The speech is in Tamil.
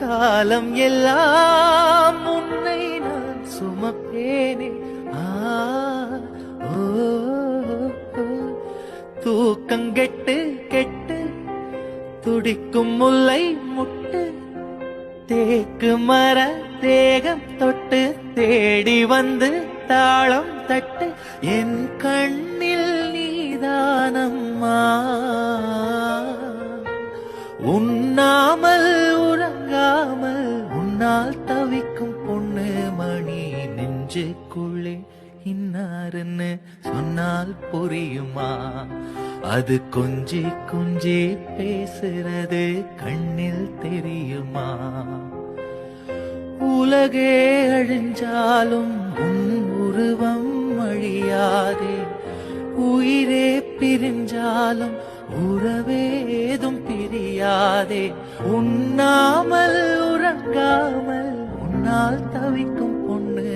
காலம் எல்லாம் உன்னை நான் சுமப்பேனே ஆ ஓ, ஓ. தூக்கங்கெட்டு கெட்டு துடிக்கும் முல்லை முட்டு தேக்கு மர தேகம் தொட்டு தேடி வந்து தாளம் தட்டு என் கண்ணில் நீதானம்மா உண்ணாமல் உறங்காமல் உன்னால் தவிக்கும் பொண்ணு மணி நெஞ்சுக்குள்ளே இன்னாருன்னு சொன்னால் புரியுமா? அது கொஞ்சி கொஞ்சி பேசுறது கண்ணில் தெரியுமா? உலகே அழிஞ்சாலும் உன் உருவம் அழியாதே. உயிரே பிரிஞ்சாலும் உறவேதும் பிரியாதே. உண்ணாமல் உறங்காமல் உன்னால் தவிக்கும் பொண்ணு.